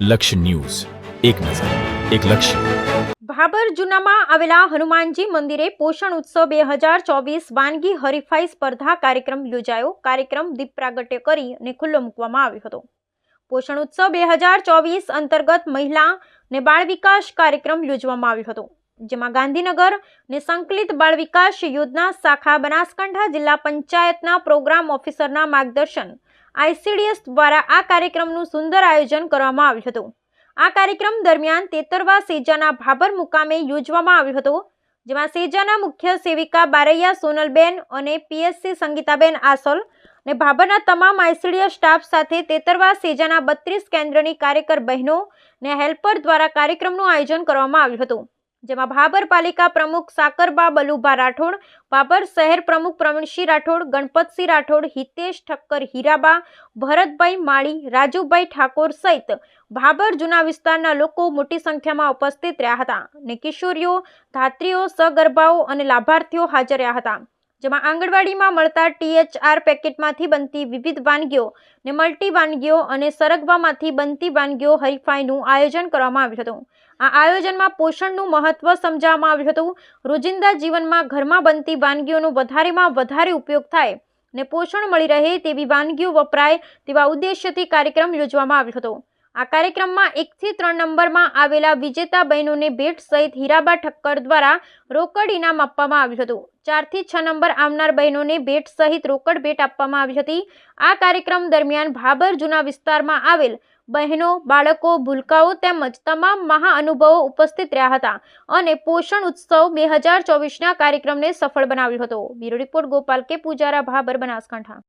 લક્ષ્ય ન્યૂઝ. એક નજર, એક લક્ષ્ય. ભાબર જૂનામાં આવેલા હનુમાનજી મંદિરે પોષણ ઉત્સવ બે હજાર ચોવીસ વાનગી હરીફાઈ સ્પર્ધા કાર્યક્રમ યોજાયો. કાર્યક્રમ દીપ પ્રાગટ્ય કરી અને ખુલ્લો મૂકવામાં આવ્યો હતો. પોષણ ઉત્સવ બે હજાર ચોવીસ અંતર્ગત મહિલા ને બાળ વિકાસ કાર્યક્રમ યોજવામાં આવ્યો હતો. જેમાં ગાંધીનગર ને સંકલિત બાળ વિકાસ યોજના શાખા બનાસકાંઠા જિલ્લા પંચાયતના પ્રોગ્રામ ઓફિસરના માર્ગદર્શન આઈસીડીએસ દ્વારા આ કાર્યક્રમનું સુંદર આયોજન કરવામાં આવ્યું હતું. આ કાર્યક્રમ દરમિયાન તેતરવા સેજાના ભાબર મુકામે યોજવામાં આવ્યો હતો, જેમાં સેજાના મુખ્ય સેવિકા બારૈયા સોનલબેન અને પીએસસી સંગીતાબેન આસોલ અને ભાભરના તમામ આઈસીડીએસ સ્ટાફ સાથે તેતરવા સેજાના બત્રીસ કેન્દ્રની કાર્યકર બહેનો ને હેલ્પર દ્વારા કાર્યક્રમનું આયોજન કરવામાં આવ્યું હતું. જેમાં ભાબર પાલિકા પ્રમુખ સાકરબા બલુભા રાઠોડ ભાબર શહેર પ્રમુખ પ્રવીણસિંહ રાઠોડ, ગણપતસિંહ રાઠોડ, હિતેશ ઠક્કર હીરાબા, ભરતભાઈ માળી, રાજુભાઈ ઠાકોર સહિત ભાબર જૂના વિસ્તારના લોકો મોટી સંખ્યામાં ઉપસ્થિત રહ્યા હતા અને કિશોરીઓ, ધાત્રીઓ, સગર્ભાઓ અને લાભાર્થીઓ હાજર રહ્યા હતા. જેમાં આંગણવાડીમાં મળતા ટીએચઆર પેકેટમાંથી બનતી વિવિધ વાનગીઓ ને મલ્ટી વાનગીઓ અને સરગવામાંથી બનતી વાનગીઓ હરીફાઈનું આયોજન કરવામાં આવ્યું હતું. આ આયોજનમાં પોષણનું મહત્વ સમજાવવામાં આવ્યું હતું. રોજિંદા જીવનમાં ઘરમાં બનતી વાનગીઓનો વધારેમાં વધારે ઉપયોગ થાય ને પોષણ મળી રહે તેવી વાનગીઓ વપરાય તેવા ઉદ્દેશ્યથી કાર્યક્રમ યોજવામાં આવ્યો હતો. આ કાર્યક્રમમાં એકથી ત્રણ નંબરમાં આવેલા વિજેતા બહેનોને ભેટ સહિત હીરાબા ઠક્કર દ્વારા રોકડ ઇનામ આપવામાં આવ્યું હતું. ચારથી છ નંબર આવનાર બહેનોને ભેટ સહિત રોકડ ભેટ આપવામાં આવી હતી. આ કાર્યક્રમ દરમિયાન ભાબર જૂના વિસ્તારમાં આવેલ બહેનો, બાળકો, ભૂલકાઓ તેમજ તમામ મહાઅનુભવો ઉપસ્થિત રહ્યા હતા અને પોષણ ઉત્સવ બે હજાર ચોવીસના કાર્યક્રમને સફળ બનાવ્યો હતો. બ્યુરો રિપોર્ટ ગોપાલ કે. પૂજારા ભાબર બનાસકાંઠા.